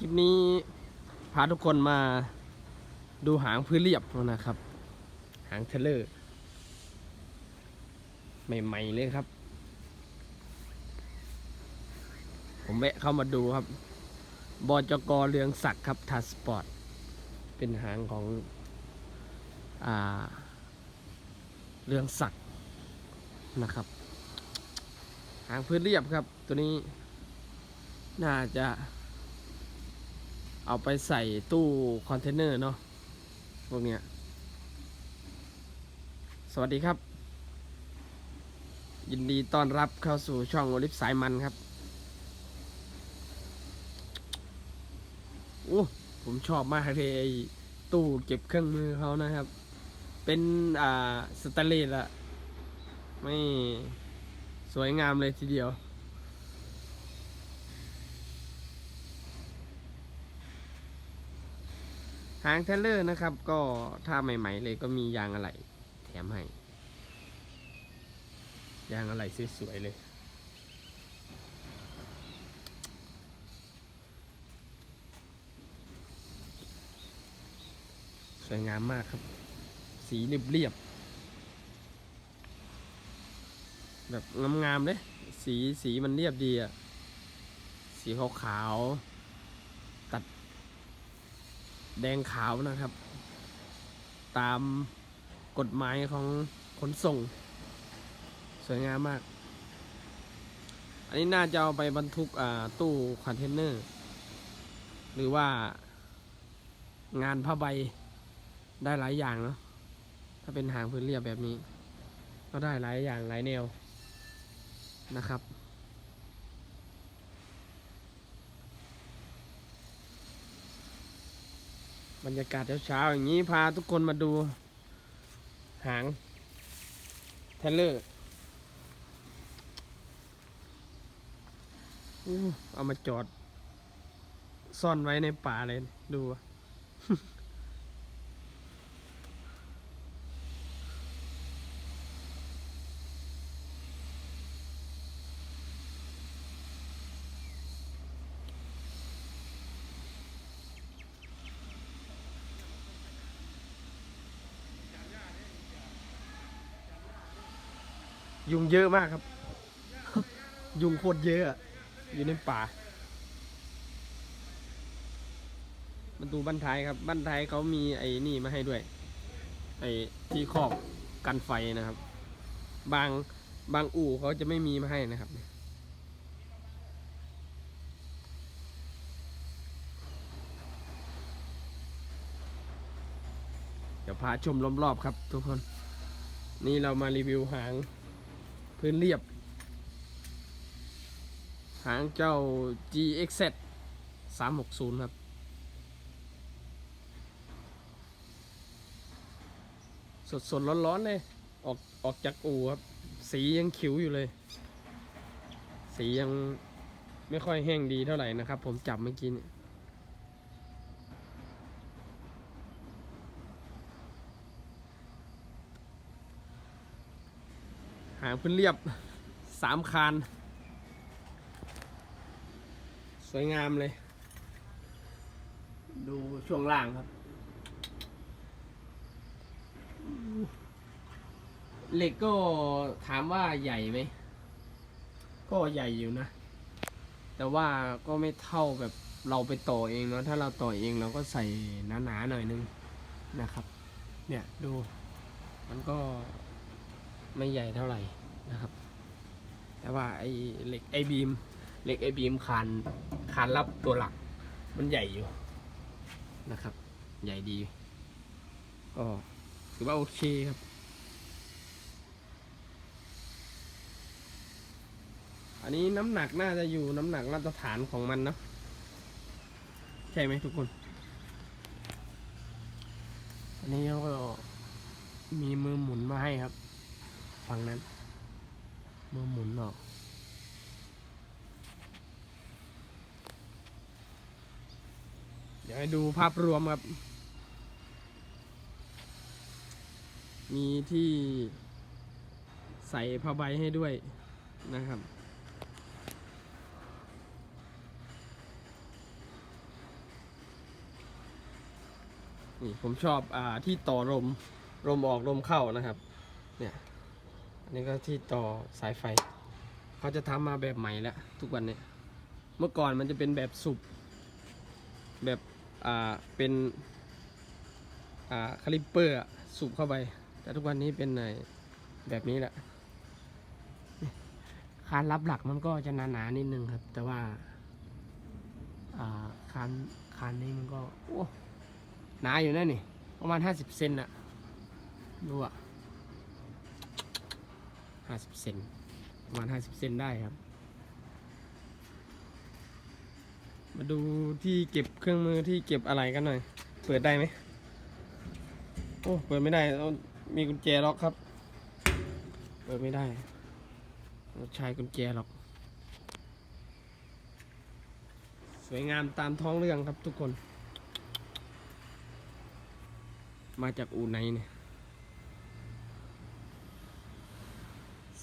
คลิปนี้พาทุกคนมาดูหางพื้นเรียบนะครับ หางเทเลอร์ ใหม่ๆเลยครับ ผมแวะเข้ามาดูครับ บอจกเรืองศักดิ์ครับทัสปอร์ต เป็นหางของอ่าเรืองศักดิ์นะครับ หางพื้นเรียบครับ ตัวนี้น่าจะ เอาไปใส่ตู้คอนเทนเนอร์เนาะพวกเนี้ย สวัสดีครับ ยินดีต้อนรับเข้าสู่ช่องโอลิฟสายมันครับโอ้ผมชอบมากเลยไอ้ตู้เก็บเครื่องมือเขานะครับ เป็นอ่าสแตนเลสอะไม่สวยงามเลยทีเดียว หางเทเลอร์นะครับ ก็ถ้าใหม่ ๆ เลยก็มียางอะไหล่แถมให้ ยางอะไหล่สวยๆเลย สวยงามมากครับ สีเรียบๆแบบงามๆเลย สีสีมันเรียบดีอะสีขาวๆ แดงขาวนะครับ ตามกฎหมายของขนส่ง สวยงามมาก อันนี้น่าจะเอาไปบรรทุกตู้คอนเทนเนอร์ หรือว่างานผ้าใบได้หลายอย่างเนาะถ้าเป็นหางพื้นเรียบแบบนี้ ก็ได้หลายอย่างหลายแนวนะครับ บรรยากาศเช้าๆอย่างนี้พาทุกคนมาดู หางเทเลอร์เอามาจอด ซ่อนไว้ในป่าเลยดู ยุงเยอะมากครับ ยุงโคตรเยอะ อยู่ในป่า มันดูบ้านท้ายครับบ้านท้ายเขามีไอ้นี่มาให้ด้วย ไอ้ที่ครอบกันไฟนะครับ บางบางอู่เขาจะไม่มีมาให้นะครับเดี๋ยวพาชมรอบๆครับทุกคน นี่เรามารีวิวหาง พื้นเรียบ หางเจ้า GXZ 360 ครับ สดสดร้อนร้อนๆ เลย ออกออกจากอู่ครับ สียังขิวอยู่เลย สียังไม่ค่อยแห้งดีเท่าไหร่นะครับ ผมจับเมื่อกี้เนี่ยางพื้นเรียบสามคาน สวยงามเลย ดูช่วงล่างครับ เหล็กก็ถามว่าใหญ่ไหม ก็ใหญ่อยู่นะ แต่ว่าก็ไม่เท่าแบบเราไปต่อเองเนาะถ้าเราต่อเองเราก็ใส่หนาๆหน่อยนึงนะครับ เนี่ยดูมันก็ ไม่ใหญ่เท่าไหร่นะครับ แต่ว่าไอ้เหล็กไอ้บีมเหล็กไอ้บีมคานคานรับตัวหลัก มันใหญ่อยู่นะครับ ใหญ่ดีก็ถือว่าโอเคครับอันนี้น้ำหนักน่าจะอยู่น้ำหนักมาตรฐานของมันนะ ใช่ไหมทุกคน อันนี้ก็มีมือหมุนมาให้ครับ ฝั่งนั้นเมื่อหมุนออกเดี๋ยวให้ดูภาพรวมครับ มีที่ใส่ผ้าใบให้ด้วยนะครับ นี่ผมชอบอ่าที่ต่อลมลมออกลมเข้านะครับ เนี่ย อันนี้ก็ที่ต่อสายไฟ เขาจะทำมาแบบใหม่แล้วทุกวันนี่ยเมื่อก่อนมันจะเป็นแบบสุบแบบอ่าเป็นอ่าคาลิปเปอร์สูบเข้าไป แต่ทุกวันนี้เป็นไอ้แบบนี้แหละคานรับหลักมันก็จะหนาๆนนิดนึงครับ แต่ว่าอ่าคานคานนี้มันก็โอ้หนาอยู่นะนี่ ประมาณห้าสิบเซนอะดูอะ ห้าสิบเซนประมาณห้าสิบเซนได้ครับ มาดูที่เก็บเครื่องมือที่เก็บอะไรกันหน่อย เปิดได้ไหมโอ้เปิดไม่ได้ต้องมีกุญแจล็อกครับ เปิดไม่ได้ใช้กุญแจล็อก สวยงามตามท้องเรื่องครับทุกคน มาจากอูไหนเนี่ย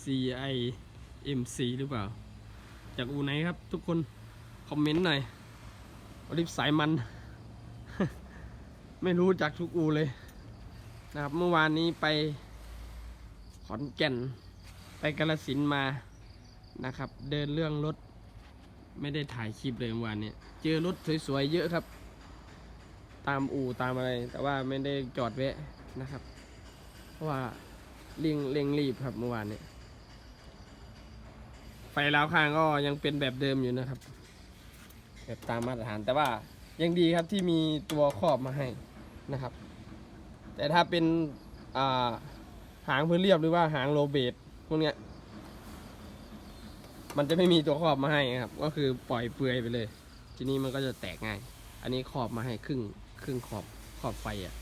CI MC หรือเปล่า จากอูไหนครับ ทุกคน คอมเมนต์หน่อยอลิฟสายมัน ไม่รู้จากทุกอูเลยนะครับ เมื่อวานนี้ไปขอนแก่น ไปกาลสินมานะครับ เดินเรื่องรถ ไม่ได้ถ่ายคลิปเลยเมื่อวานเนี่ยเจอรถสวยๆเยอะครับ ตามอู่ตามอะไร แต่ว่าไม่ได้จอดแวะนะครับ เพราะว่าเร่งเร่งรีบครับเมื่อวานเนี่ย ไฟล้าวข้างก็ยังเป็นแบบเดิมอยู่นะครับ แบบตามมาตรฐานแต่ว่ายังดีครับที่มีตัวครอบมาให้นะครับ แต่ถ้าเป็นอ่าหางพื้นเรียบหรือว่าหางโลเบดพวกเนี้ย มันจะไม่มีตัวครอบมาให้ครับ ก็คือปล่อยเปลือยไปเลย ทีนี้มันก็จะแตกง่าย อันนี้ขอบมาให้ครึ่งครึ่งขอบขอบไฟอะ่ะ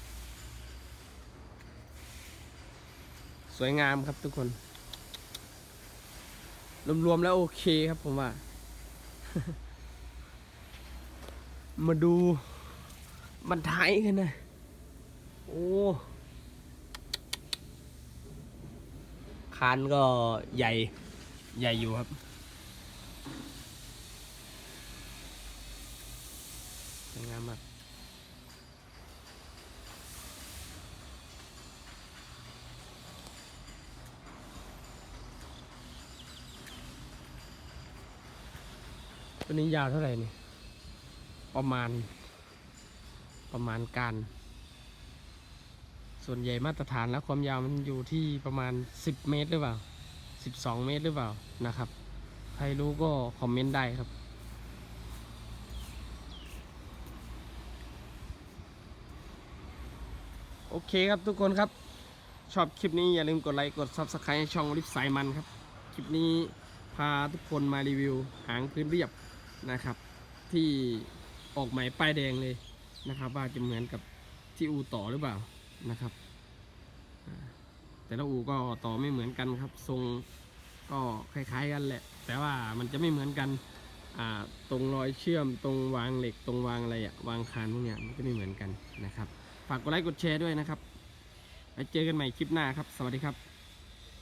สวยงามครับทุกคน รวมๆแล้วโอเคครับผมว่า มาดูมันท้ายกันนะโอ้คานก็ใหญ่ใหญ่อยู่ครับสวยงามมาก ตัวนี้ยาวเท่าไหร่นี่ ประมาณ ประมาณการ ส่วนใหญ่มาตรฐานแล้วความยาวมันอยู่ที่ประมาณ 10 เมตรหรือเปล่า 12 เมตรหรือเปล่านะครับ ใครรู้ก็คอมเมนต์ได้ครับโอเคครับทุกคนครับ ชอบคลิปนี้อย่าลืมกดไลค์กด Subscribe ช่องลิฟสายมันครับ คลิปนี้พาทุกคนมารีวิว หางพื้นเรียบ นะครับ ที่ออกหม่ป้ายแดงเลยนะครับ ว่าจะเหมือนกับที่อูต่อหรือเปล่านะครับแต่ละอูก็ต่อไม่เหมือนกันครับทรงก็คล้ายๆกันแหละ แต่ว่ามันจะไม่เหมือนกันตรงรอยเชื่อมตรงวางเหล็กตรงวางอะไรอะวางคานพวกเนี้ยมันจะไม่เหมือนกันนะครับ ฝากกดไลค์กดแชร์ด้วยนะครับไว้เจอกันใหม่คลิปหน้าครับ สวัสดีครับ